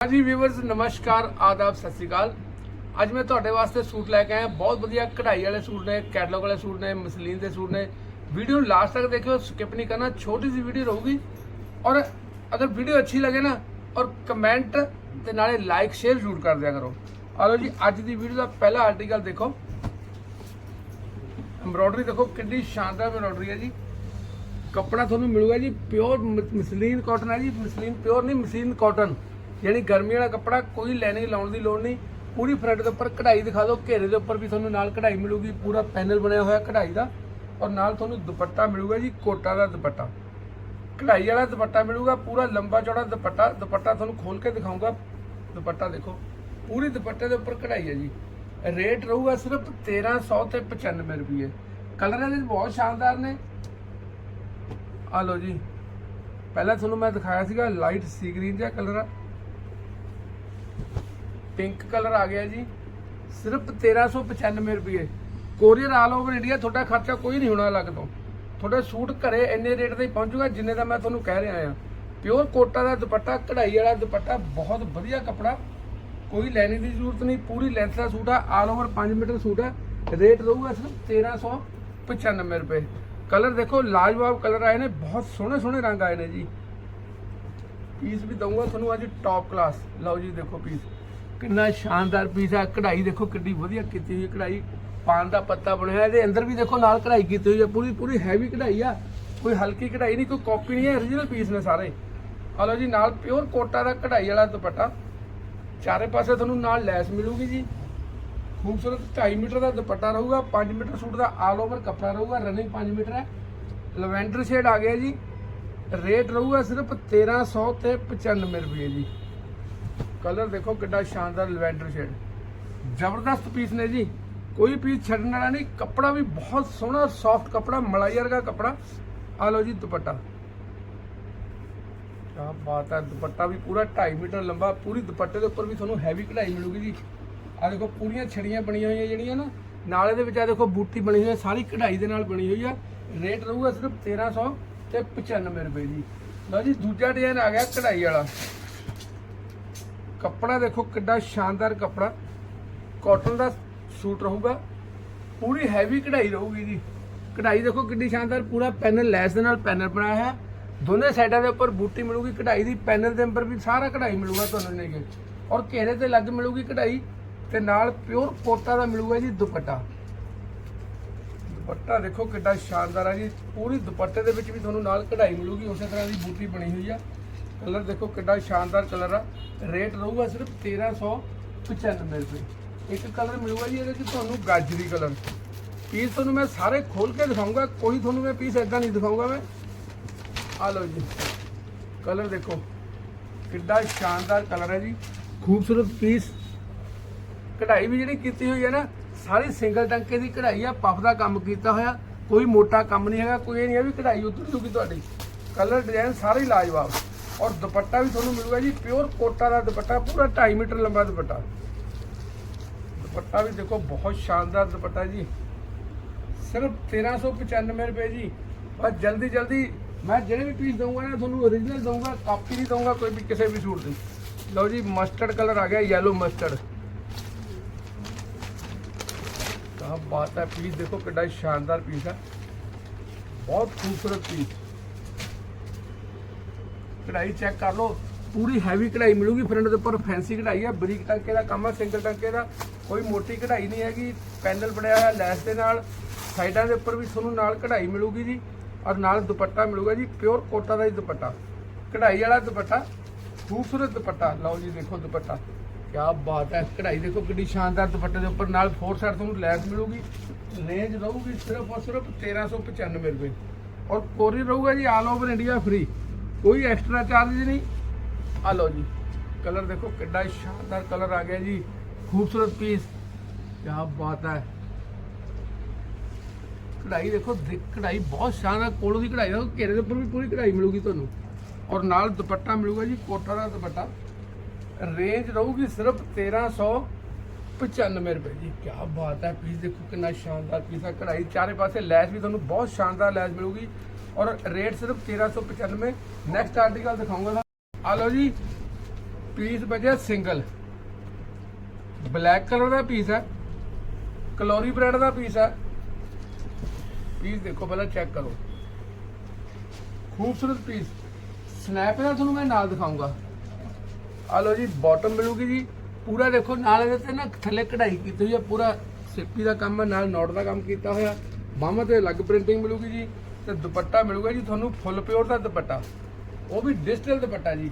ਹਾਂਜੀ ਵੀਵਰਸ ਨਮਸਕਾਰ, ਆਦਾਬ, ਸਤਿ ਸ਼੍ਰੀ ਅਕਾਲ। ਅੱਜ ਮੈਂ ਤੁਹਾਡੇ ਵਾਸਤੇ ਸੂਟ ਲੈ ਕੇ ਆਇਆ। ਬਹੁਤ ਵਧੀਆ ਕਢਾਈ ਵਾਲੇ ਸੂਟ ਨੇ ਕੈਟਲੌਗ ਵਾਲੇ ਸੂਟ ਨੇ, ਮਸਲੀਨ ਦੇ ਸੂਟ ਨੇ। ਵੀਡੀਓ ਨੂੰ ਲਾਸਟ ਤੱਕ ਦੇਖਿਓ ਸਕਿਪ ਨਹੀਂ ਕਰਨਾ। ਛੋਟੀ ਜਿਹੀ ਵੀਡੀਓ ਰਹੂਗੀ। ਔਰ ਅਗਰ ਵੀਡੀਓ ਅੱਛੀ ਲੱਗੇ ਨਾ, ਔਰ ਕਮੈਂਟ ਤੇ ਨਾਲੇ ਲਾਈਕ ਸ਼ੇਅਰ ਜ਼ਰੂਰ ਕਰ ਦਿਆ ਕਰੋ। ਆਲੋ ਜੀ, ਅੱਜ ਦੀ ਵੀਡੀਓ ਦਾ ਪਹਿਲਾ ਆਰਟੀਕਲ ਦੇਖੋ। ਐਮਬ੍ਰੋਇਡਰੀ ਦੇਖੋ, ਕਿੰਨੀ ਸ਼ਾਨਦਾਰ ਐਮਬ੍ਰੋਇਡਰੀ ਹੈ ਜੀ। ਕੱਪੜਾ ਤੁਹਾਨੂੰ ਮਿਲੂਗਾ ਜੀ ਪਿਓਰ ਮਸਲੀਨ ਕਾਟਨ ਹੈ ਜੀ। ਮਸਲੀਨ ਪਿਓਰ ਨਹੀਂ, ਮਸਲੀਨ ਕਾਟਨ ਯਾਨੀ ਗਰਮੀ ਵਾਲਾ ਕੱਪੜਾ ਕੋਈ ਲੈਣੇ ਲਾਉਣ ਦੀ ਲੋੜ ਨਹੀਂ। ਪੂਰੀ ਫਰੰਟ ਦੇ ਉੱਪਰ ਕਢਾਈ ਦਿਖਾ ਦਿਓ, ਘੇਰੇ ਦੇ ਉੱਪਰ ਵੀ ਤੁਹਾਨੂੰ ਨਾਲ ਕਢਾਈ ਮਿਲੂਗੀ, ਪੂਰਾ ਪੈਨਲ ਬਣਿਆ ਹੋਇਆ ਕਢਾਈ ਦਾ। ਔਰ ਨਾਲ ਤੁਹਾਨੂੰ ਦੁਪੱਟਾ ਮਿਲੂਗਾ ਜੀ, ਕੋਟਾ ਦਾ ਦੁਪੱਟਾ। ਕਢਾਈ ਵਾਲਾ ਦੁਪੱਟਾ ਮਿਲੂਗਾ, ਪੂਰਾ ਲੰਬਾ ਚੌੜਾ ਦੁਪੱਟਾ ਦੁਪੱਟਾ ਤੁਹਾਨੂੰ ਖੋਲ ਕੇ ਦਿਖਾਊਂਗਾ ਦੁਪੱਟਾ ਦੇਖੋ, ਪੂਰੀ ਦੁਪੱਟੇ ਦੇ ਉੱਪਰ ਕਢਾਈ ਹੈ ਜੀ। ਰੇਟ ਰਹੂਗਾ ਸਿਰਫ 1300 ਤੇ 95 ਰੁਪਏ ਕਲਰ ਇਹਦੇ ਬਹੁਤ ਸ਼ਾਨਦਾਰ ਨੇ। ਆ ਲਓ ਜੀ। ਪਹਿਲਾਂ ਤੁਹਾਨੂੰ ਮੈਂ ਦਿਖਾਇਆ ਸੀਗਾ, ਲਾਈਟ ਸੀ ਗ੍ਰੀਨ ਜਿਹਾ ਕਲਰ ਆ। ਪਿੰਕ ਕਲਰ ਆ ਗਿਆ ਜੀ। ਸਿਰਫ 1395 ਰੁਪਏ। ਕੋਰੀਅਰ ਆਲ ਓਵਰ ਇੰਡੀਆ, ਤੁਹਾਡਾ ਖਰਚਾ ਕੋਈ ਨਹੀਂ ਹੋਣਾ ਅਲੱਗ ਤੋਂ। ਤੁਹਾਡਾ ਸੂਟ ਘਰੇ ਇੰਨੇ ਰੇਟ ਤੇ ਪਹੁੰਚੂਗਾ ਜਿੰਨੇ ਦਾ ਮੈਂ ਤੁਹਾਨੂੰ ਕਹਿ ਰਿਹਾ ਆ। ਪਿਓਰ ਕੋਟਾ ਦਾ ਦੁਪੱਟਾ, ਕਢਾਈ ਵਾਲਾ ਦੁਪੱਟਾ, ਬਹੁਤ ਵਧੀਆ ਕੱਪੜਾ। ਕੋਈ ਲੈਣੇ ਦੀ ਜ਼ਰੂਰਤ ਨਹੀਂ, ਪੂਰੀ ਲੈਂਥ ਦਾ ਸੂਟ ਆ, ਆਲ ਓਵਰ 5 ਮੀਟਰ ਸੂਟ ਆ। ਰੇਟ ਰਹੂਗਾ ਸਿਰਫ 1395 ਰੁਪਏ। ਕਲਰ ਦੇਖੋ, ਲਾਜਵਾਬ ਕਲਰ ਆਏ ਨੇ, ਬਹੁਤ ਸੋਹਣੇ ਸੋਹਣੇ ਰੰਗ ਆਏ ਨੇ ਜੀ। ਪੀਸ ਵੀ ਦਊਂਗਾ ਤੁਹਾਨੂੰ ਅੱਜ ਟੌਪ ਕਲਾਸ ਲਓ ਜੀ, ਦੇਖੋ ਪੀਸ ਕਿੰਨਾ ਸ਼ਾਨਦਾਰ ਪੀਸ ਆ ਕਢਾਈ ਦੇਖੋ ਕਿੰਨੀ ਵਧੀਆ ਕੀਤੀ ਹੋਈ ਹੈ ਕਢਾਈ। ਪਾਨ ਦਾ ਪੱਤਾ ਬਣਿਆ, ਇਹਦੇ ਅੰਦਰ ਵੀ ਦੇਖੋ ਨਾਲ ਕਢਾਈ ਕੀਤੀ ਹੋਈ ਹੈ, ਪੂਰੀ ਪੂਰੀ ਹੈਵੀ ਕਢਾਈ ਆ। ਕੋਈ ਹਲਕੀ ਕਢਾਈ ਨਹੀਂ, ਕੋਈ ਕਾਪੀ ਨਹੀਂ ਹੈ origignal ਪੀਸ ਨੇ ਸਾਰੇ। ਆ ਲਓ ਜੀ, ਨਾਲ ਪਿਓਰ ਕੋਟਾ ਦਾ ਕਢਾਈ ਵਾਲਾ ਦੁਪੱਟਾ। ਚਾਰੇ ਪਾਸੇ ਤੁਹਾਨੂੰ ਨਾਲ ਲੈਸ ਮਿਲੂਗੀ ਜੀ। ਖੂਬਸੂਰਤ 2.5 ਮੀਟਰ ਦਾ ਦੁਪੱਟਾ ਰਹੂਗਾ 5 ਮੀਟਰ ਸੂਟ ਦਾ ਆਲ ਓਵਰ ਕੱਪੜਾ ਰਹੂਗਾ ਰਨਿੰਗ 5 ਮੀਟਰ ਹੈ। ਲਵੈਂਡਰ ਸ਼ੇਡ ਆ ਗਿਆ ਜੀ। ਰੇਟ ਰਹੂਗਾ ਸਿਰਫ 1300 ਤੇ 95 ਰੁਪਏ ਜੀ। ਕਲਰ ਦੇਖੋ ਕਿੰਨਾ ਸ਼ਾਨਦਾਰ ਲਵੈਂਡਰ ਸ਼ੇਡ। ਜ਼ਬਰਦਸਤ ਪੀਸ ਨੇ ਜੀ। ਕੋਈ ਪੀਸ ਛੱਡਣ ਵਾਲਾ ਨਹੀਂ। ਕੱਪੜਾ ਵੀ ਬਹੁਤ ਸੋਹਣਾ ਸੌਫਟ ਕੱਪੜਾ, ਮਲਾਈ ਵਰਗਾ ਕੱਪੜਾ। ਆ ਲਓ ਜੀ ਦੁਪੱਟਾ। ਕਿਆ ਬਾਤ ਹੈ, ਦੁਪੱਟਾ ਵੀ ਪੂਰਾ 2.5 ਮੀਟਰ ਲੰਬਾ, ਪੂਰੀ ਦੁਪੱਟੇ ਦੇ ਉੱਪਰ ਵੀ ਤੁਹਾਨੂੰ ਹੈਵੀ ਕਢਾਈ ਮਿਲੂਗੀ ਜੀ। ਆ ਦੇਖੋ, ਪੂਰੀਆਂ ਛੜੀਆਂ ਬਣੀਆਂ ਹੋਈਆਂ ਜਿਹੜੀਆਂ ਨਾ, ਨਾਲੇ ਦੇ ਵਿੱਚ ਆ ਦੇਖੋ ਬੂਟੀ ਬਣੀ ਹੋਈ ਹੈ, ਸਾਰੀ ਕਢਾਈ ਦੇ ਨਾਲ ਬਣੀ ਹੋਈ ਆ। ਰੇਟ ਰਹੂਗਾ ਸਿਰਫ 1300 ਤੇ 95 ਰੁਪਏ ਜੀ ਲਓ ਜੀ, ਦੂਜਾ ਡਿਜ਼ਾਈਨ ਆ ਗਿਆ ਕਢਾਈ ਵਾਲਾ। ਕੱਪੜਾ ਦੇਖੋ ਕਿੱਡਾ ਸ਼ਾਨਦਾਰ ਕੱਪੜਾ। ਕਾਟਨ ਦਾ ਸੂਟ ਰਹੂਗਾ। ਪੂਰੀ ਹੈਵੀ ਕਢਾਈ ਰਹੂਗੀ ਜੀ। ਕਢਾਈ ਦੇਖੋ ਕਿੰਨੀ ਸ਼ਾਨਦਾਰ, ਪੂਰਾ ਪੈਨਲ, ਲੈਸ ਦੇ ਨਾਲ ਪੈਨਲ ਬਣਾਇਆ ਹੈ ਦੋਨੇ ਸਾਈਡਾਂ ਦੇ ਉੱਪਰ ਬੂਟੀ ਮਿਲੂਗੀ ਕਢਾਈ ਦੀ, ਪੈਨਲ ਦੇ ਅੰਦਰ ਵੀ ਸਾਰਾ ਕਢਾਈ ਮਿਲੂਗਾ ਤੁਹਾਨੂੰ ਨੇ ਔਰ ਘੇਰੇ ਤੇ ਲੱਗ ਮਿਲੂਗੀ ਕਢਾਈ ਤੇ ਨਾਲ ਪਿਓਰ ਕੋਟਾ ਦਾ ਮਿਲੂਗਾ ਜੀ ਦੁਪੱਟਾ। ਦੁਪੱਟਾ ਦੇਖੋ ਕਿੱਡਾ ਸ਼ਾਨਦਾਰ ਆ ਜੀ। ਪੂਰੀ ਦੁਪੱਟੇ ਦੇ ਵਿੱਚ ਵੀ ਤੁਹਾਨੂੰ ਨਾਲ ਕਢਾਈ ਮਿਲੂਗੀ, ਉਸੇ ਤਰ੍ਹਾਂ ਦੀ ਬੂਟੀ ਬਣੀ ਹੋਈ ਆ। ਕਲਰ ਦੇਖੋ ਕਿੱਡਾ ਸ਼ਾਨਦਾਰ ਕਲਰ ਆ। ਰੇਟ ਰਹੂਗਾ ਸਿਰਫ 1395 ਰੁਪਏ। ਇੱਕ ਕਲਰ ਮਿਲੂਗਾ ਜੀ ਇਹਦੇ 'ਚ ਤੁਹਾਨੂੰ ਗਾਜਰੀ ਕਲਰ। ਪੀਸ ਤੁਹਾਨੂੰ ਮੈਂ ਸਾਰੇ ਖੋਲ ਕੇ ਦਿਖਾਊਂਗਾ। ਕੋਈ ਤੁਹਾਨੂੰ ਮੈਂ ਪੀਸ ਇਦਾਂ ਨਹੀਂ ਦਿਖਾਊਂਗਾ ਮੈਂ। ਆ ਲਓ ਜੀ। ਕਲਰ ਦੇਖੋ। ਕਿੱਡਾ ਸ਼ਾਨਦਾਰ ਕਲਰ ਹੈ ਜੀ। ਖੂਬਸੂਰਤ ਪੀਸ। ਕਢਾਈ ਵੀ ਜਿਹੜੀ ਕੀਤੀ ਹੋਈ ਹੈ ਨਾ, ਸਾਰੀ ਸਿੰਗਲ ਟੰਕੇ ਦੀ ਕਢਾਈ ਆ। ਪਫ ਦਾ ਕੰਮ ਕੀਤਾ ਹੋਇਆ। ਕੋਈ ਮੋਟਾ ਕੰਮ ਨਹੀਂ ਹੈਗਾ। ਕੋਈ ਇਹ ਨਹੀਂ ਹੈ ਵੀ ਕਢਾਈ ਉਤਰ ਜੂਗੀ ਤੁਹਾਡੀ। ਕਲਰ ਡਿਜ਼ਾਈਨ ਸਾਰੇ ਲਾਜਵਾਬ। ਔਰ ਦੁਪੱਟਾ ਵੀ ਤੁਹਾਨੂੰ ਮਿਲੂਗਾ ਜੀ ਪਿਓਰ ਕੋਟਾ ਦਾ ਦੁਪੱਟਾ ਪੂਰਾ 2.5 ਮੀਟਰ ਲੰਬਾ ਦੁਪੱਟਾ ਦੁਪੱਟਾ ਵੀ ਦੇਖੋ ਬਹੁਤ ਸ਼ਾਨਦਾਰ ਦੁਪੱਟਾ ਜੀ ਸਿਰਫ 1395 ਰੁਪਏ ਜੀ ਬਸ ਜਲਦੀ ਜਲਦੀ ਮੈਂ ਜਿਹੜੇ ਵੀ ਪੀਸ ਦਊਂਗਾ ਨਾ ਤੁਹਾਨੂੰ ਓਰੀਜਨਲ ਦਊਂਗਾ ਕਾਪੀ ਨਹੀਂ ਦਊਂਗਾ ਕੋਈ ਵੀ ਕਿਸੇ ਵੀ ਸੂਟ ਦੀ ਲਓ ਜੀ ਮਸਟਰਡ ਕਲਰ ਆ ਗਿਆ ਯੈਲੋ ਮਸਟਰਡ ਕਾ ਬਾਤ ਹੈ ਪੀਸ ਦੇਖੋ ਕਿੱਡਾ ਸ਼ਾਨਦਾਰ ਪੀਸ ਹੈ ਬਹੁਤ ਖੂਬਸੂਰਤ ਪੀਸ ਕਢਾਈ ਚੈੱਕ ਕਰ ਲਓ। ਪੂਰੀ ਹੈਵੀ ਕਢਾਈ ਮਿਲੂਗੀ ਫਰੰਟ ਦੇ ਉੱਪਰ। ਫੈਂਸੀ ਕਢਾਈ ਹੈ ਬਰੀਕ ਟੰਕੇ ਦਾ ਕੰਮ ਹੈ ਸਿੰਗਲ ਟੰਕੇ ਦਾ। ਕੋਈ ਮੋਟੀ ਕਢਾਈ ਨਹੀਂ ਹੈਗੀ। ਪੈਨਲ ਬਣਿਆ ਹੋਇਆ ਲੈਸ ਦੇ ਨਾਲ। ਸਾਈਡਾਂ ਦੇ ਉੱਪਰ ਵੀ ਤੁਹਾਨੂੰ ਨਾਲ ਕਢਾਈ ਮਿਲੂਗੀ ਜੀ। ਔਰ ਨਾਲ ਦੁਪੱਟਾ ਮਿਲੂਗਾ ਜੀ ਪਿਓਰ ਕੋਟਾ ਦਾ ਹੀ ਦੁਪੱਟਾ। ਕਢਾਈ ਵਾਲਾ ਦੁਪੱਟਾ, ਖੂਬਸੂਰਤ ਦੁਪੱਟਾ। ਲਓ ਜੀ, ਦੇਖੋ ਦੁਪੱਟਾ। ਕੀ ਬਾਤ ਹੈ। ਕਢਾਈ ਦੇਖੋ ਕਿੰਨੀ ਸ਼ਾਨਦਾਰ ਦੁਪੱਟੇ ਦੇ ਉੱਪਰ। ਨਾਲ ਫੋਰ ਸਾਈਡ ਤੁਹਾਨੂੰ ਲੈਸ ਮਿਲੂਗੀ। ਰੇਂਜ ਰਹੂਗੀ ਸਿਰਫ ਔਰ ਸਿਰਫ 1395 ਰੁਪਏ। ਔਰ ਕੋਰੀ ਰਹੂਗਾ ਜੀ ਆਲ ਓਵਰ ਇੰਡੀਆ ਫ੍ਰੀ ਕੋਈ ਐਕਸਟਰਾ ਚਾਰਜ ਨਹੀਂ। ਆ ਲਓ ਜੀ ਕਲਰ ਦੇਖੋ ਕਿੱਡਾ ਸ਼ਾਨਦਾਰ ਕਲਰ ਆ ਗਿਆ ਜੀ। ਖੂਬਸੂਰਤ ਪੀਸ ਕੀ ਬਾਤ ਹੈ। ਕਢਾਈ ਦੇਖੋ ਦਿ- ਕਢਾਈ ਬਹੁਤ ਸ਼ਾਨਦਾਰ, ਕੋਲੋਂ ਦੀ ਕਢਾਈ ਹੈ ਘੇਰੇ ਦੇ ਉੱਪਰ ਵੀ ਪੂਰੀ ਕਢਾਈ ਮਿਲੂਗੀ ਤੁਹਾਨੂੰ। ਔਰ ਨਾਲ ਦੁਪੱਟਾ ਮਿਲੂਗਾ ਜੀ ਕੋਟਾ ਦਾ ਦੁਪੱਟਾ। ਰੇਂਜ ਰਹੂਗੀ ਸਿਰਫ 1395 ਰੁਪਏ ਜੀ। ਕੀ ਬਾਤ ਹੈ ਪੀਸ ਦੇਖੋ ਕਿੰਨਾ ਸ਼ਾਨਦਾਰ ਪੀਸ ਹੈ ਕਢਾਈ ਚਾਰੇ ਪਾਸੇ ਲੈਸ ਵੀ ਤੁਹਾਨੂੰ ਬਹੁਤ ਸ਼ਾਨਦਾਰ ਲੈਸ ਮਿਲੂਗੀ। ਔਰ ਰੇਟ ਸਿਰਫ 1395 ਨੈਕਸਟ ਆਰਟੀਕਲ ਦਿਖਾਉਂਗਾ ਆ ਲਓ ਜੀ ਪੀਸ ਬਚਿਆ ਸਿੰਗਲ ਬਲੈਕ ਕਲਰ ਦਾ ਪੀਸ ਹੈ। ਕਲੋਰੀ ਬ੍ਰਾਂਡ ਦਾ ਪੀਸ ਹੈ। ਪੀਸ ਦੇਖੋ, ਪਹਿਲਾਂ ਚੈੱਕ ਕਰੋ। ਖੂਬਸੂਰਤ ਪੀਸ ਸਨੈਪ ਦਾ ਤੁਹਾਨੂੰ ਮੈਂ ਨਾਲ ਦਿਖਾਉਂਗਾ। ਆ ਲਓ ਜੀ ਬਾਟਮ ਮਿਲੂਗੀ ਜੀ। ਪੂਰਾ ਦੇਖੋ, ਨਾਲ ਇਹਦੇ ਤੇ ਨਾ ਥੱਲੇ ਕਢਾਈ ਕੀਤੀ ਹੋਈ ਹੈ। ਪੂਰਾ ਸਿੱਪੀ ਦਾ ਕੰਮ ਹੈ, ਨਾਲ ਨੋਟ ਦਾ ਕੰਮ ਕੀਤਾ ਹੋਇਆ। ਬਾਹਾਂ ਤੇ ਅਲੱਗ ਪ੍ਰਿੰਟਿੰਗ ਮਿਲੂਗੀ ਜੀ। ਤੇ ਦੁਪੱਟਾ ਮਿਲੂਗਾ ਜੀ ਤੁਹਾਨੂੰ ਫੁੱਲ ਪਿਓਰ ਦਾ ਦੁਪੱਟਾ। ਉਹ ਵੀ ਡਿਜੀਟਲ ਦੁਪੱਟਾ ਜੀ।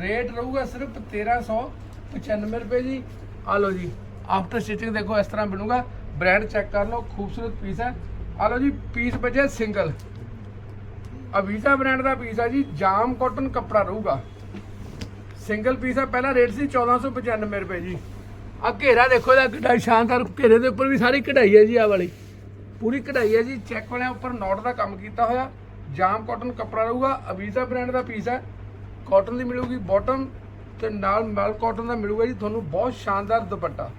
ਰੇਟ ਰਹੂਗਾ ਸਿਰਫ 1395 ਰੁਪਏ ਜੀ। ਆ ਲਓ ਜੀ ਆਫਟਰ ਸਟਿਚਿੰਗ ਦੇਖੋ ਇਸ ਤਰ੍ਹਾਂ ਬਣੂਗਾ। ਬ੍ਰਾਂਡ ਚੈੱਕ ਕਰ ਲਓ, ਖੂਬਸੂਰਤ ਪੀਸ ਹੈ। ਆ ਲਓ ਜੀ ਪੀਸ ਬਚਿਆ ਸਿੰਗਲ ਅਵੀਜ਼ਾ ਬ੍ਰਾਂਡ ਦਾ ਪੀਸ ਹੈ ਜੀ, ਜਾਮ ਕਾਟਨ ਕੱਪੜਾ ਰਹੂਗਾ। ਸਿੰਗਲ ਪੀਸ ਆ, ਪਹਿਲਾ ਰੇਟ ਸੀ 1495 ਰੁਪਏ ਜੀ। ਆ ਘੇਰਾ ਦੇਖੋ ਇਹਦਾ ਕਿੱਡਾ ਸ਼ਾਨਦਾਰ ਘੇਰੇ ਦੇ ਉੱਪਰ ਵੀ ਸਾਰੀ ਕਢਾਈ ਹੈ ਜੀ ਆ ਵਾਲੀ। ਪੂਰੀ ਕਢਾਈ ਹੈ ਜੀ। ਚੈੱਕ ਵਾਲਿਆਂ ਉੱਪਰ ਨੋਟ ਦਾ ਕੰਮ ਕੀਤਾ ਹੋਇਆ। ਜਾਮ ਕਾਟਨ ਕੱਪੜਾ ਰਹੂਗਾ। ਅਵੀਜ਼ਾ ਬ੍ਰਾਂਡ ਦਾ ਪੀਸ ਹੈ। ਕਾਟਨ ਦੀ ਮਿਲੂਗੀ ਬਾਟਮ ਤੇ ਨਾਲ ਮਲ ਕਾਟਨ ਦਾ ਮਿਲੂਗਾ ਜੀ। ਤੁਹਾਨੂੰ ਬਹੁਤ ਸ਼ਾਨਦਾਰ ਦੁਪੱਟਾ।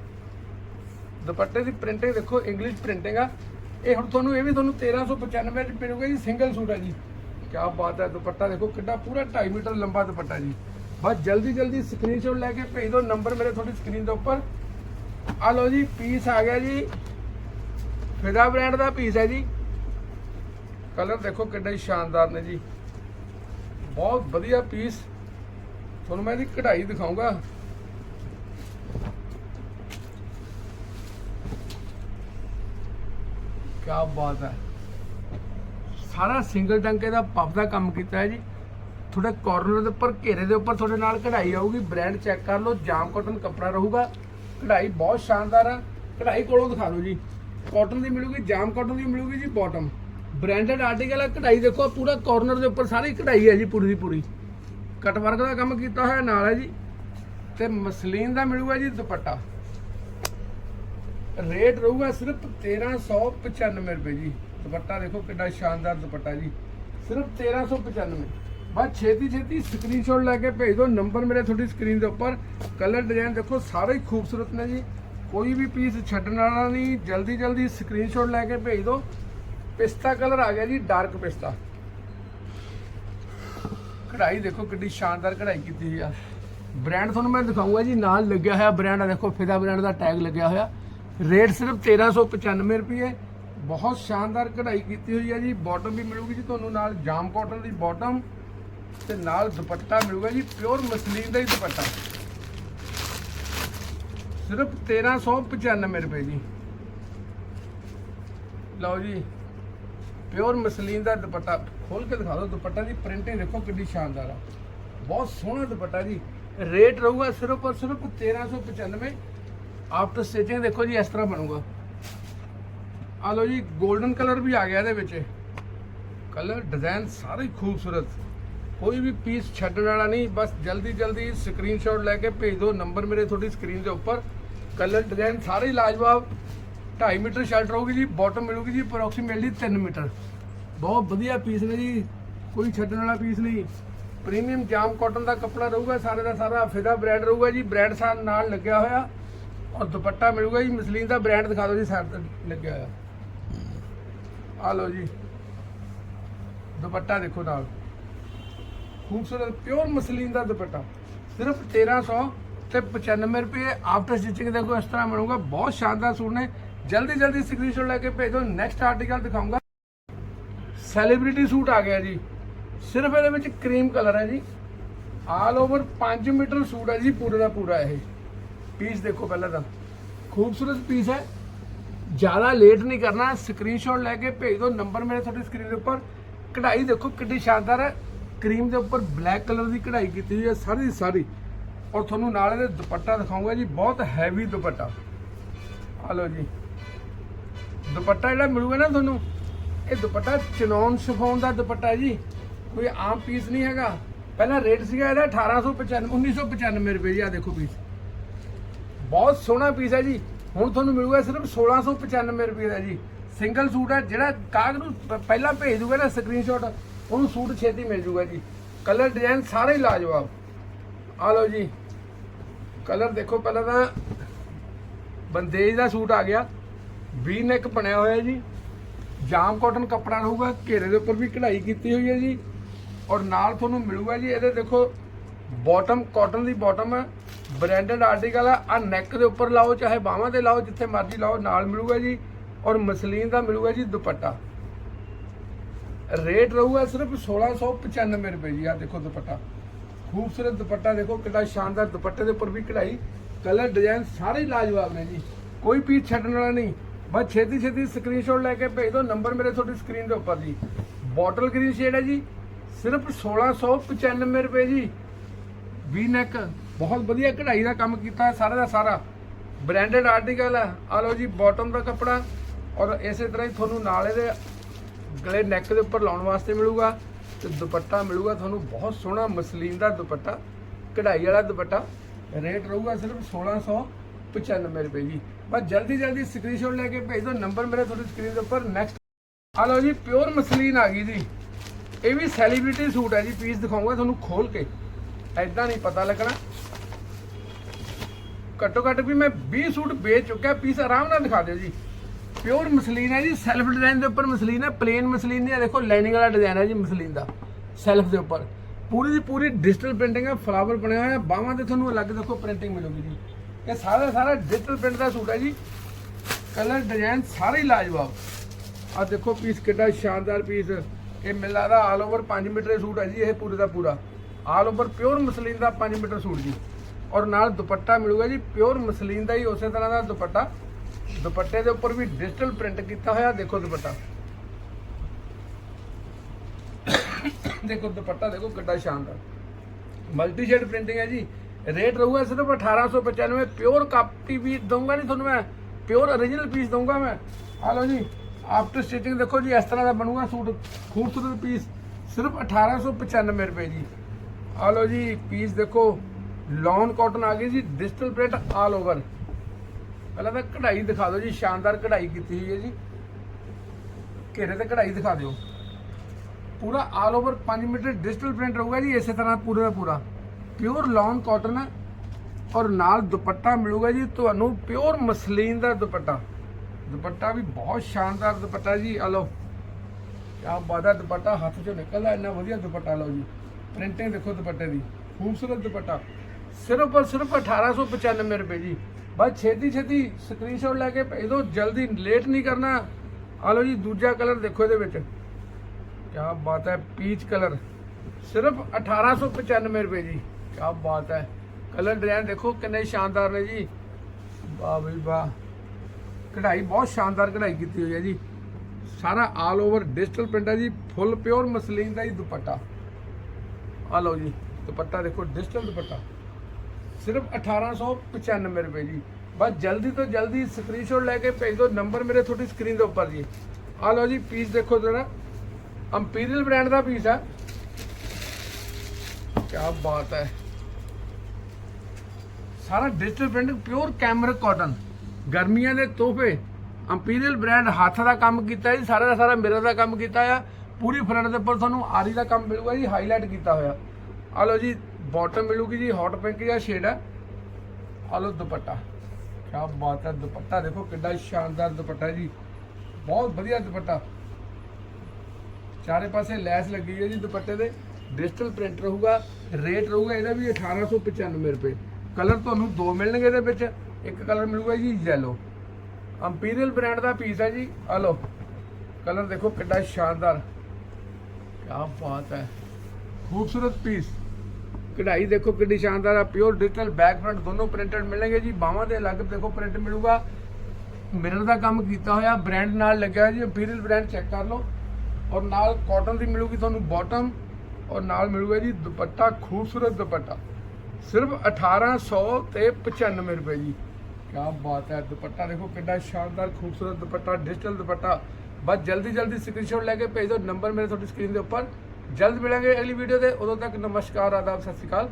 ਦੁਪੱਟੇ ਦੀ ਪ੍ਰਿੰਟਿੰਗ ਦੇਖੋ ਇੰਗਲਿਸ਼ ਪ੍ਰਿੰਟਿੰਗ ਆ। ਇਹ ਹੁਣ ਤੁਹਾਨੂੰ, ਇਹ ਵੀ ਤੁਹਾਨੂੰ 1395 ਚ ਮਿਲੂਗਾ ਜੀ। ਸਿੰਗਲ ਸੂਟ ਹੈ ਜੀ। ਕੀ ਬਾਤ ਹੈ ਦੁਪੱਟਾ। ਦੇਖੋ ਕਿੱਡਾ ਪੂਰਾ 2.5 ਮੀਟਰ ਲੰਬਾ ਦੁਪੱਟਾ ਜੀ। ਬਸ ਜਲਦੀ ਜਲਦੀ ਸਕਰੀਨਸ਼ਾਟ ਲੈ ਕੇ ਭੇਜ ਦਿਓ। ਨੰਬਰ ਮੇਰੇ ਤੁਹਾਡੀ ਸਕਰੀਨ ਦੇ ਉੱਪਰ। ਆ ਲਓ ਜੀ ਪੀਸ ਆ ਗਿਆ ਜੀ। ਫਿਦਾ ਬ੍ਰਾਂਡ ਦਾ ਪੀਸ ਹੈ ਜੀ। ਕਲਰ ਦੇਖੋ ਕਿੰਨੇ ਸ਼ਾਨਦਾਰ ਨੇ ਜੀ। ਬਹੁਤ ਵਧੀਆ ਪੀਸ ਤੁਹਾਨੂੰ ਮੈਂ ਇਹਦੀ ਕਢਾਈ ਦਿਖਾਉਂਗਾ। ਕੀ ਬਾਤ ਹੈ। ਸਾਰਾ ਸਿੰਗਲ ਟੰਕੇ ਦਾ ਪੱਪ ਦਾ ਕੰਮ ਕੀਤਾ ਹੈ ਜੀ। ਤੁਹਾਡੇ ਕਾਰਨਰ ਦੇ ਉੱਪਰ, ਘੇਰੇ ਦੇ ਉੱਪਰ ਤੁਹਾਡੇ ਨਾਲ ਕਢਾਈ ਆਊਗੀ। ਬ੍ਰਾਂਡ ਚੈੱਕ ਕਰ ਲਓ, ਜਾਮ ਕਾਟਨ ਕੱਪੜਾ ਰਹੂਗਾ। ਕਢਾਈ ਬਹੁਤ ਸ਼ਾਨਦਾਰ ਆ ਕਢਾਈ ਕੋਲੋਂ ਦਿਖਾ ਦਿਓ ਜੀ। ਕਾਟਨ ਦੀ ਮਿਲੂਗੀ, ਜਾਮ ਕਾਟਨ ਦੀ ਮਿਲੂਗੀ ਜੀ ਬਾਟਮ ਬ੍ਰਾਂਡਡ ਆਰਟੀਕਲ ਹੈ ਕਢਾਈ ਦੇਖੋ ਪੂਰਾ ਕਾਰਨਰ ਦੇ ਉੱਪਰ ਸਾਰੀ ਕਢਾਈ ਹੈ ਜੀ, ਪੂਰੀ ਦੀ ਪੂਰੀ। ਕਟ ਵਰਕ ਦਾ ਕੰਮ ਕੀਤਾ ਹੋਇਆ ਨਾਲ ਹੈ ਜੀ। ਤੇ ਮਸਲੀਨ ਦਾ ਮਿਲੂਗਾ ਜੀ ਦੁਪੱਟਾ। ਰੇਟ ਰਹੂਗਾ ਸਿਰਫ 1395 ਰੁਪਏ ਜੀ। ਦੁਪੱਟਾ ਦੇਖੋ ਕਿੰਨਾ ਸ਼ਾਨਦਾਰ ਦੁਪੱਟਾ ਜੀ। ਸਿਰਫ 1395 ਬਸ ਛੇਤੀ ਛੇਤੀ ਸਕਰੀਨਸ਼ਾਟ ਲੈ ਕੇ ਭੇਜ ਦਿਓ। ਨੰਬਰ ਮੇਰੇ ਤੁਹਾਡੀ ਸਕਰੀਨ ਦੇ ਉੱਪਰ। ਕਲਰ ਡਿਜ਼ਾਈਨ ਦੇਖੋ, ਸਾਰੇ ਹੀ ਖੂਬਸੂਰਤ ਨੇ ਜੀ। ਕੋਈ ਵੀ ਪੀਸ ਛੱਡਣ ਵਾਲਾ ਨਹੀਂ, ਜਲਦੀ ਜਲਦੀ ਸਕਰੀਨਸ਼ਾਟ ਲੈ ਕੇ ਭੇਜ ਦਿਓ ਪਿਸਤਾ ਕਲਰ ਆ ਗਿਆ ਜੀ ਡਾਰਕ ਪਿਸਤਾ। ਕਢਾਈ ਦੇਖੋ ਕਿੰਨੀ ਸ਼ਾਨਦਾਰ ਕਢਾਈ ਕੀਤੀ ਹੋਈ ਆ। ਬ੍ਰਾਂਡ ਤੁਹਾਨੂੰ ਮੈਂ ਦਿਖਾਉਂਗਾ ਜੀ, ਨਾਲ ਲੱਗਿਆ ਹੋਇਆ ਬ੍ਰਾਂਡ ਆ, ਦੇਖੋ ਫਿਦਾ ਬ੍ਰਾਂਡ ਦਾ ਟੈਗ ਲੱਗਿਆ ਹੋਇਆ। ਰੇਟ ਸਿਰਫ 1395 ਰੁਪਏ। ਬਹੁਤ ਸ਼ਾਨਦਾਰ ਕਢਾਈ ਕੀਤੀ ਹੋਈ ਹੈ ਜੀ ਬਾਟਮ ਵੀ ਮਿਲੂਗੀ ਜੀ ਤੁਹਾਨੂੰ, ਨਾਲ ਜਾਮ ਕਾਟਨ ਦੀ ਬਾਟਮ ਤੇ ਨਾਲ ਦੁਪੱਟਾ ਮਿਲੂਗਾ ਜੀ ਪਿਓਰ ਮਸਲੀਨ ਦਾ ਹੀ ਦੁਪੱਟਾ। ਸਿਰਫ 1395 ਰੁਪਏ ਜੀ। ਲਓ ਜੀ, ਪਿਓਰ ਮਸਲੀਨ ਦਾ ਦੁਪੱਟਾ ਖੋਲ ਕੇ ਦਿਖਾ ਦਿਓ। ਦੁਪੱਟਾ ਦੀ ਪ੍ਰਿੰਟਿੰਗ ਦੇਖੋ ਕਿੰਨੀ ਸ਼ਾਨਦਾਰ ਆ। ਬਹੁਤ ਸੋਹਣਾ ਦੁਪੱਟਾ ਜੀ। ਰੇਟ ਰਹੂਗਾ ਸਿਰਫ ਔਰ ਸਿਰਫ 1395 ਆਫਟਰ ਸਟਿਚਿੰਗ ਦੇਖੋ ਜੀ, ਇਸ ਤਰ੍ਹਾਂ ਬਣੂਗਾ। ਆ ਲਓ ਜੀ 골ਡਨ ਕਲਰ ਵੀ ਆ ਗਿਆ ਇਹਦੇ ਵਿੱਚ। ਕਲਰ, ਡਿਜ਼ਾਈਨ ਸਾਰੇ ਖੂਬਸੂਰਤ। ਕੋਈ ਵੀ ਪੀਸ ਛੱਡਣ ਵਾਲਾ ਨਹੀਂ। ਬਸ ਜਲਦੀ ਜਲਦੀ ਸਕਰੀਨਸ਼ਾਟ ਲੈ ਕੇ ਭੇਜ ਦਿਓ। ਨੰਬਰ ਮੇਰੇ ਤੁਹਾਡੀ ਸਕਰੀਨ ਦੇ ਉੱਪਰ। ਕਲਰ ਡਿਜ਼ਾਈਨ ਸਾਰੇ ਲਾਜਵਾਬ। 2.5 ਮੀਟਰ ਸ਼ਰਟ ਰਹੂਗੀ ਜੀ ਬਾਟਮ ਮਿਲੂਗੀ ਜੀ ਅਪਰੋਕਸੀਮੇਟਲੀ 3 ਮੀਟਰ। ਬਹੁਤ ਵਧੀਆ ਪੀਸ ਨੇ ਜੀ, ਕੋਈ ਛੱਡਣ ਵਾਲਾ ਪੀਸ ਨਹੀਂ। ਪ੍ਰੀਮੀਅਮ ਜਾਮ ਕਾਟਨ ਦਾ ਕੱਪੜਾ ਰਹੂਗਾ, ਸਾਰੇ ਦਾ ਸਾਰਾ ਫਿਦਾ ਬ੍ਰਾਂਡ ਰਹੂਗਾ ਜੀ ਬ੍ਰਾਂਡ ਸਾਨ ਨਾਲ ਲੱਗਿਆ ਹੋਇਆ। ਔਰ ਦੁਪੱਟਾ ਮਿਲੂਗਾ ਜੀ, ਮਸਲੀਨ ਦਾ ਬ੍ਰਾਂਡ ਦਿਖਾ ਦਿਓ ਜੀ, ਸਾਈਡ ਤੇ ਲੱਗਿਆ ਹੋਇਆ। ਆ ਲਓ ਜੀ। ਦੁਪੱਟਾ ਦੇਖੋ ਨਾਲ। ਖੂਬਸੂਰਤ ਪਿਓਰ ਮਸਲੀਨ ਦਾ ਦੁਪੱਟਾ। ਸਿਰਫ 1300 ਤੇ 95 ਰੁਪਏ ਆਫਟਰ ਸਟਿਚਿੰਗ ਦੇਖੋ ਇਸ ਤਰ੍ਹਾਂ ਮਿਲੂਗਾ ਬਹੁਤ ਸ਼ਾਨਦਾਰ ਸੂਟ ਨੇ। ਜਲਦੀ ਜਲਦੀ ਸਕਰੀਨਸ਼ਾਟ ਲੈ ਕੇ ਭੇਜੋ। ਨੈਕਸਟ ਆਰਟੀਕਲ ਦਿਖਾਉਂਗਾ। ਸੈਲੀਬ੍ਰਿਟੀ ਸੂਟ ਆ ਗਿਆ ਜੀ। ਸਿਰਫ ਇਹਦੇ ਵਿੱਚ ਕਰੀਮ ਕਲਰ ਹੈ ਜੀ। ਆਲ ਓਵਰ 5 ਮੀਟਰ ਸੂਟ ਹੈ ਜੀ, ਪੂਰੇ ਦਾ ਪੂਰਾ ਇਹ। ਪੀਸ ਦੇਖੋ ਪਹਿਲਾਂ ਤਾਂ। ਖੂਬਸੂਰਤ ਪੀਸ ਹੈ। ਜ਼ਿਆਦਾ ਲੇਟ ਨਹੀਂ ਕਰਨਾ। ਸਕਰੀਨਸ਼ਾਟ ਲੈ ਕੇ ਭੇਜ। ਦਿਓ ਨੰਬਰ ਮੇਰੇ ਤੁਹਾਡੀ ਸਕਰੀਨ ਦੇ ਉੱਪਰ। ਕਢਾਈ ਦੇਖੋ ਕਿੰਨੀ ਸ਼ਾਨਦਾਰ ਹੈ। ਕਰੀਮ ਦੇ ਉੱਪਰ ਬਲੈਕ ਕਲਰ ਦੀ ਕਢਾਈ ਕੀਤੀ ਹੋਈ ਹੈ। ਸਾਰੀ ਸਾਰੀ। ਔਰ ਤੁਹਾਨੂੰ ਨਾਲ ਇਹਦੇ ਦੁਪੱਟਾ ਦਿਖਾਉਂਗਾ ਜੀ, ਬਹੁਤ ਹੈਵੀ ਦੁਪੱਟਾ। ਆ ਲਓ ਜੀ। ਦੁਪੱਟਾ ਜਿਹੜਾ ਮਿਲੂਗਾ ਨਾ ਤੁਹਾਨੂੰ, ਇਹ ਦੁਪੱਟਾ ਚਨੌਨ ਸ਼ਿਫੋਨ ਦਾ ਦੁਪੱਟਾ ਜੀ। ਕੋਈ ਆਮ ਪੀਸ ਨਹੀਂ ਹੈਗਾ। ਪਹਿਲਾਂ ਰੇਟ ਸੀਗਾ ਇਹਦਾ 1895 1995 ਰੁਪਏ ਜੀ ਆ ਦੇਖੋ ਪੀਸ ਬਹੁਤ ਸੋਹਣਾ ਪੀਸ ਹੈ ਜੀ। ਹੁਣ ਤੁਹਾਨੂੰ ਮਿਲੂਗਾ ਸਿਰਫ 1695 ਰੁਪਏ ਦਾ ਜੀ। ਸਿੰਗਲ ਸੂਟ ਹੈ, ਜਿਹੜਾ ਕਾਗ ਨੂੰ ਪਹਿਲਾਂ ਭੇਜ ਦੂਗਾ ਨਾ ਸਕਰੀਨਸ਼ਾਟ ਉਹਨੂੰ ਸੂਟ ਛੇਤੀ ਮਿਲ ਜੂਗਾ ਜੀ। ਕਲਰ ਡਿਜ਼ਾਈਨ ਸਾਰੇ ਹੀ ਲਾਜਵਾਬ। ਆ ਲਓ ਜੀ। ਕਲਰ ਦੇਖੋ ਪਹਿਲਾਂ ਤਾਂ ਬੰਦੇਜ ਦਾ ਸੂਟ ਆ ਗਿਆ। ਵੀ ਨੈਕ ਬਣਿਆ ਹੋਇਆ ਜੀ। ਜਾਮ ਕਾਟਨ ਕੱਪੜਾ ਰਹੂਗਾ, ਘੇਰੇ ਦੇ ਉੱਪਰ ਵੀ ਕਢਾਈ ਕੀਤੀ ਹੋਈ ਹੈ ਜੀ। ਔਰ ਨਾਲ ਤੁਹਾਨੂੰ ਮਿਲੂਗਾ ਜੀ, ਇਹਦੇ ਦੇਖੋ ਬਾਟਮ ਕਾਟਨ ਦੀ ਬਾਟਮ ਹੈ। ਬ੍ਰਾਂਡਡ ਆਰਟੀਕਲ ਹੈ ਆ ਨੈਕ ਦੇ ਉੱਪਰ ਲਾਓ, ਚਾਹੇ ਬਾਹਾਂ ਤੇ ਲਾਓ, ਜਿੱਥੇ ਮਰਜ਼ੀ ਲਾਓ, ਨਾਲ ਮਿਲੂਗਾ ਜੀ। ਔਰ ਮਸਲੀਨ ਦਾ ਮਿਲੂਗਾ ਜੀ ਦੁਪੱਟਾ। ਰੇਟ ਰਹੂਗਾ ਸਿਰਫ 1695 ਰੁਪਏ ਜੀ ਆ ਦੇਖੋ ਦੁਪੱਟਾ। ਖੂਬਸੂਰਤ ਦੁਪੱਟਾ ਦੇਖੋ ਕਿੰਨਾ ਸ਼ਾਨਦਾਰ ਦੁਪੱਟੇ ਦੇ ਉੱਪਰ ਵੀ ਕਢਾਈ। ਕਲਰ ਡਿਜ਼ਾਈਨ ਸਾਰੇ ਲਾਜਵਾਬ ਨੇ ਜੀ। ਕੋਈ ਪੀਸ ਛੱਡਣ ਵਾਲਾ ਨਹੀਂ। ਬਸ ਛੇਤੀ ਛੇਤੀ ਸਕਰੀਨਸ਼ਾਟ ਲੈ ਕੇ ਭੇਜ ਦਿਓ ਨੰਬਰ ਮੇਰੇ ਤੁਹਾਡੀ ਸਕਰੀਨ ਦੇ ਉੱਪਰ ਜੀ। ਬੋਟਲ ਗ੍ਰੀਨ ਸ਼ੇਡ ਹੈ ਜੀ। ਸਿਰਫ 1695 ਰੁਪਏ ਜੀ। ਵੀ ਨੈਕ ਬਹੁਤ ਵਧੀਆ ਕਢਾਈ ਦਾ ਕੰਮ ਕੀਤਾ ਹੈ ਸਾਰਾ ਦਾ ਸਾਰਾ। ਬ੍ਰਾਂਡਡ ਆਰਟੀਕਲ ਹੈ। ਆ ਲਓ ਜੀ ਬਾਟਮ ਦਾ ਕੱਪੜਾ। ਔਰ ਇਸੇ ਤਰ੍ਹਾਂ ਹੀ ਤੁਹਾਨੂੰ ਨਾਲੇ ਦੇ ਗਲੇ ਨੈਕ ਦੇ ਉੱਪਰ ਲਾਉਣ ਵਾਸਤੇ ਮਿਲੂਗਾ। ਤੇ ਦੁਪੱਟਾ ਮਿਲੂਗਾ ਤੁਹਾਨੂੰ, ਬਹੁਤ ਸੋਹਣਾ ਮਸਲੀਨ ਦਾ ਦੁਪੱਟਾ, ਕਢਾਈ ਵਾਲਾ ਦੁਪੱਟਾ। ਰੇਟ ਰਹੂਗਾ ਸਿਰਫ 1695 ਰੁਪਏ ਜੀ। ਬਸ ਜਲਦੀ ਜਲਦੀ ਸਕਰੀਨਸ਼ਾਟ ਲੈ ਕੇ ਭੇਜ ਦਿਓ, ਨੰਬਰ ਮੇਰੇ ਤੁਹਾਡੀ ਸਕਰੀਨ ਦੇ ਉੱਪਰ। ਨੈਕਸਟ ਆ ਲਓ ਜੀ ਪਿਓਰ ਮਸਲੀਨ ਆ ਗਈ ਜੀ। ਇਹ ਵੀ ਸੈਲੀਬ੍ਰਿਟੀ ਸੂਟ ਹੈ ਜੀ ਪੀਸ ਦਿਖਾਉਂਗਾ ਤੁਹਾਨੂੰ ਖੋਲ ਕੇ। ਐਦਾਂ ਨਹੀਂ ਪਤਾ ਲੱਗਣਾ। ਘੱਟੋ ਘੱਟ ਵੀ ਮੈਂ 20 ਸੂਟ ਵੇਚ ਚੁੱਕਿਆ ਪੀਸ ਆਰਾਮ ਨਾਲ ਦਿਖਾ ਦਿਓ ਜੀ। ਪਿਓਰ ਮਸਲੀਨ ਹੈ ਜੀ ਸੈਲਫ ਡਿਜ਼ਾਈਨ ਦੇ ਉੱਪਰ ਮਸਲੀਨ ਹੈ ਪਲੇਨ ਮਸਲੀਨ ਨਹੀਂ ਹੈ, ਦੇਖੋ ਲਾਈਨਿੰਗ ਵਾਲਾ ਡਿਜ਼ਾਈਨ ਹੈ ਜੀ ਮਸਲੀਨ ਦਾ ਸੈਲਫ ਦੇ ਉੱਪਰ। ਪੂਰੀ ਦੀ ਪੂਰੀ ਡਿਜੀਟਲ ਪ੍ਰਿੰਟਿੰਗ ਹੈ ਫਲਾਵਰ ਬਣਿਆ ਹੋਇਆ, ਬਾਹਾਂ ਤੇ ਤੁਹਾਨੂੰ ਅਲੱਗ ਦੇਖੋ ਪ੍ਰਿੰਟਿੰਗ ਮਿਲੂਗੀ ਜੀ। ਇਹ ਸਾਰਾ ਸਾਰਾ ਡਿਜੀਟਲ ਪ੍ਰਿੰਟ ਦਾ ਸੂਟ ਹੈ ਜੀ। ਕਲਰ ਡਿਜ਼ਾਈਨ ਸਾਰੇ ਹੀ ਲਾਜਵਾਬ। ਆ ਦੇਖੋ ਪੀਸ ਕਿੱਡਾ ਸ਼ਾਨਦਾਰ ਪੀਸ ਇਹ ਮਿਲਦਾ ਦਾ ਆਲ ਓਵਰ 5 ਮੀਟਰ ਸੂਟ ਹੈ ਜੀ, ਇਹ ਪੂਰੇ ਦਾ ਪੂਰਾ। ਆਲ ਓਵਰ ਪਿਓਰ ਮਸਲੀਨ ਦਾ 5 ਮੀਟਰ ਸੂਟ ਜੀ। ਔਰ ਨਾਲ ਦੁਪੱਟਾ ਮਿਲੂਗਾ ਜੀ ਪਿਓਰ ਮਸਲੀਨ ਦਾ ਹੀ ਉਸੇ ਤਰ੍ਹਾਂ ਦਾ ਦੁਪੱਟਾ। ਦੁਪੱਟੇ ਦੇ ਉੱਪਰ ਵੀ ਡਿਜੀਟਲ ਪ੍ਰਿੰਟ ਕੀਤਾ ਹੋਇਆ, ਦੇਖੋ ਦੁਪੱਟਾ। ਦੇਖੋ ਦੁਪੱਟਾ, ਦੇਖੋ ਕਿੱਡਾ ਸ਼ਾਨਦਾਰ। ਮਲਟੀ ਸ਼ੇਡ ਪ੍ਰਿੰਟਿੰਗ ਹੈ ਜੀ। ਰੇਟ ਰਹੂਗਾ ਸਿਰਫ 1895 ਪਿਓਰ ਕਾਪੀ ਵੀ ਦਊਂਗਾ ਨਹੀਂ ਤੁਹਾਨੂੰ ਮੈਂ, ਪਿਓਰ origignal ਪੀਸ ਦਊਂਗਾ ਮੈਂ। ਆ ਲਓ ਜੀ ਆਫਟਰ ਸਟਿਚਿੰਗ ਦੇਖੋ ਜੀ, ਇਸ ਤਰ੍ਹਾਂ ਦਾ ਬਣੂਗਾ ਸੂਟ, ਖੂਬਸੂਰਤ ਪੀਸ ਸਿਰਫ 1895 ਰੁਪਏ ਜੀ। ਆ ਲਓ ਜੀ ਪੀਸ ਦੇਖੋ ਲੌਨ ਕਾਟਨ ਆ ਗਈ ਜੀ ਡਿਜੀਟਲ ਪ੍ਰਿੰਟ ਆਲ ਓਵਰ ਪਹਿਲਾਂ ਤਾਂ ਕਢਾਈ ਦਿਖਾ ਦਿਓ ਜੀ, ਸ਼ਾਨਦਾਰ ਕਢਾਈ ਕੀਤੀ ਹੋਈ ਹੈ ਜੀ। ਘੇਰੇ ਤੇ ਕਢਾਈ ਦਿਖਾ ਦਿਓ। ਪੂਰਾ all over 5 metre digital print ਰਹੂਗਾ ਜੀ, ਇਸੇ ਤਰ੍ਹਾਂ ਪੂਰੇ ਦਾ ਪੂਰਾ। ਪਿਓਰ ਲੌਨ ਕਾਟਨ ਹੈ ਔਰ ਨਾਲ ਦੁਪੱਟਾ ਮਿਲੂਗਾ ਜੀ, ਤੁਹਾਨੂੰ ਪਿਓਰ ਮਸਲੀਨ ਦਾ ਦੁਪੱਟਾ। ਦੁਪੱਟਾ ਵੀ ਬਹੁਤ ਸ਼ਾਨਦਾਰ ਦੁਪੱਟਾ ਜੀ ਆ ਲਓ। ਕਿਆ ਬਾਦਾ ਦੁਪੱਟਾ, ਹੱਥ ਚੋਂ ਨਿਕਲਦਾ, ਇੰਨਾ ਵਧੀਆ ਦੁਪੱਟਾ ਲਓ ਜੀ। ਪ੍ਰਿੰਟਿੰਗ ਦੇਖੋ ਦੁਪੱਟੇ ਦੀ, ਖੂਬਸੂਰਤ ਦੁਪੱਟਾ। ਸਿਰਫ ਔਰ ਸਿਰਫ 1895 ਰੁਪਏ ਜੀ। ਬਸ ਛੇਤੀ ਛੇਤੀ ਸਕਰੀਨਸ਼ਾਟ ਲੈ ਕੇ ਭੇਜ ਦਿਓ ਜਲਦੀ ਲੇਟ ਨਹੀਂ ਕਰਨਾ। ਆ ਲਓ ਜੀ, ਦੂਜਾ ਕਲਰ ਦੇਖੋ ਇਹਦੇ ਵਿੱਚ। ਕਿਆ ਬਾਤ ਹੈ ਪੀਚ ਕਲਰ ਸਿਰਫ 1895 ਰੁਪਏ ਜੀ। ਕਿਆ ਬਾਤ ਹੈ। ਕਲਰ ਡਿਜ਼ਾਈਨ ਦੇਖੋ ਕਿੰਨੇ ਸ਼ਾਨਦਾਰ ਨੇ ਜੀ। ਵਾਹ ਬਈ ਵਾਹ। ਕਢਾਈ ਬਹੁਤ ਸ਼ਾਨਦਾਰ ਕਢਾਈ ਕੀਤੀ ਹੋਈ ਹੈ ਜੀ। ਸਾਰਾ ਆਲ ਓਵਰ ਡਿਜੀਟਲ ਪ੍ਰਿੰਟ ਹੈ ਜੀ। ਫੁੱਲ ਪਿਓਰ ਮਸਲੀਨ ਦਾ ਹੀ ਦੁਪੱਟਾ। ਆ ਲਓ ਜੀ, ਦੁਪੱਟਾ ਦੇਖੋ ਡਿਜੀਟਲ ਦੁਪੱਟਾ। ਸਿਰਫ 1895 ਰੁਪਏ ਜੀ। ਬਸ ਜਲਦੀ ਤੋਂ ਜਲਦੀ ਸਕਰੀਨਸ਼ਾਟ ਲੈ ਕੇ ਭੇਜ ਦਿਓ ਨੰਬਰ ਮੇਰੇ ਤੁਹਾਡੀ ਸਕਰੀਨ ਦੇ ਉੱਪਰ ਜੀ। ਆ ਲਓ ਜੀ ਪੀਸ ਦੇਖੋ ਜਰਾ। ਅੰਪੀਰੀਅਲ ਬ੍ਰਾਂਡ ਦਾ ਪੀਸ ਹੈ ਕੀ ਬਾਤ ਹੈ। ਸਾਰਾ digital print pure cambric cotton ਗਰਮੀਆਂ ਦੇ ਤੋਹਫੇ। ਅੰਪੀਰੀਅਲ ਬ੍ਰਾਂਡ ਹੱਥ ਦਾ ਕੰਮ ਕੀਤਾ ਜੀ ਸਾਰਾ ਦਾ ਸਾਰਾ ਮਿਰਰ ਦਾ ਕੰਮ ਕੀਤਾ ਆ। ਪੂਰੀ ਫਰੰਟ ਦੇ ਉੱਪਰ ਤੁਹਾਨੂੰ ਆਰੀ ਦਾ ਕੰਮ ਮਿਲੂਗਾ ਜੀ ਹਾਈਲਾਈਟ ਕੀਤਾ ਹੋਇਆ। ਆ ਲਓ ਜੀ ਬਾਟਮ ਮਿਲੂਗੀ ਜੀ ਹੌਟ ਪਿੰਕ ਦਾ ਸ਼ੇਡ ਹੈ। ਆ ਲਓ ਦੁਪੱਟਾ। ਕਿਆ ਬਾਤ ਹੈ, ਦੁਪੱਟਾ ਦੇਖੋ ਕਿੰਨਾ ਸ਼ਾਨਦਾਰ ਦੁਪੱਟਾ ਜੀ। ਬਹੁਤ ਵਧੀਆ ਦੁਪੱਟਾ। ਚਾਰੇ ਪਾਸੇ ਲੈਸ ਲੱਗੀ ਹੈ ਜੀ ਦੁਪੱਟੇ ਦੇ। ਡਿਜੀਟਲ ਪ੍ਰਿੰਟ ਰਹੂਗਾ ਰੇਟ ਰਹੂਗਾ ਇਹਦਾ ਵੀ 1895 ਰੁਪਏ। ਕਲਰ ਤੁਹਾਨੂੰ ਦੋ ਮਿਲਣਗੇ ਇਹਦੇ ਵਿੱਚ। ਇੱਕ ਕਲਰ ਮਿਲੂਗਾ ਜੀ ਯੈਲੋ ਅੰਪੀਰੀਅਲ ਬ੍ਰਾਂਡ ਦਾ ਪੀਸ ਹੈ ਜੀ। ਆ ਲਓ। ਕਲਰ ਦੇਖੋ ਕਿੰਨਾ ਸ਼ਾਨਦਾਰ। ਕਿਆ ਬਾਤ ਹੈ। ਖੂਬਸੂਰਤ ਪੀਸ ਕਢਾਈ ਦੇਖੋ ਕਿੰਨੀ ਸ਼ਾਨਦਾਰ ਆ ਪਿਓਰ ਡਿਜੀਟਲ ਬੈਕ ਫਰੰਟ ਦੋਨੋਂ ਪ੍ਰਿੰਟਡ ਮਿਲਣਗੇ ਜੀ, ਬਾਹਾਂ ਦੇ ਅਲੱਗ ਦੇਖੋ ਪ੍ਰਿੰਟ ਮਿਲੂਗਾ। ਮਿਰਰ ਦਾ ਕੰਮ ਕੀਤਾ ਹੋਇਆ ਬ੍ਰਾਂਡ ਨਾਲ ਲੱਗਿਆ ਹੋਇਆ ਜੀ ਇੰਪੀਰੀਅਲ ਬ੍ਰਾਂਡ ਚੈੱਕ ਕਰ ਲਓ। ਔਰ ਨਾਲ ਕਾਟਨ ਦੀ ਮਿਲੂਗੀ ਤੁਹਾਨੂੰ ਬਾਟਮ ਔਰ ਨਾਲ ਮਿਲੂਗਾ ਜੀ ਦੁਪੱਟਾ, ਖੂਬਸੂਰਤ ਦੁਪੱਟਾ। ਸਿਰਫ 1800 ਤੇ 95 ਰੁਪਏ ਜੀ। ਕੀ ਬਾਤ ਹੈ, ਦੁਪੱਟਾ ਦੇਖੋ ਕਿੰਨਾ ਸ਼ਾਨਦਾਰ, ਖੂਬਸੂਰਤ ਦੁਪੱਟਾ ਡਿਜੀਟਲ ਦੁਪੱਟਾ। ਬਸ ਜਲਦੀ ਜਲਦੀ ਸਕਰੀਨਸ਼ਾਟ ਲੈ ਕੇ ਭੇਜ ਦਿਓ ਨੰਬਰ ਮੇਰੇ ਤੁਹਾਡੀ ਸਕਰੀਨ ਦੇ ਉੱਪਰ। ਜਲਦ ਮਿਲਾਂਗੇ ਅਗਲੀ ਵੀਡੀਓ 'ਤੇ। ਉਦੋਂ ਤੱਕ ਨਮਸਕਾਰ ਆਦਾਬ ਸਤਿ ਸ਼੍ਰੀ ਅਕਾਲ।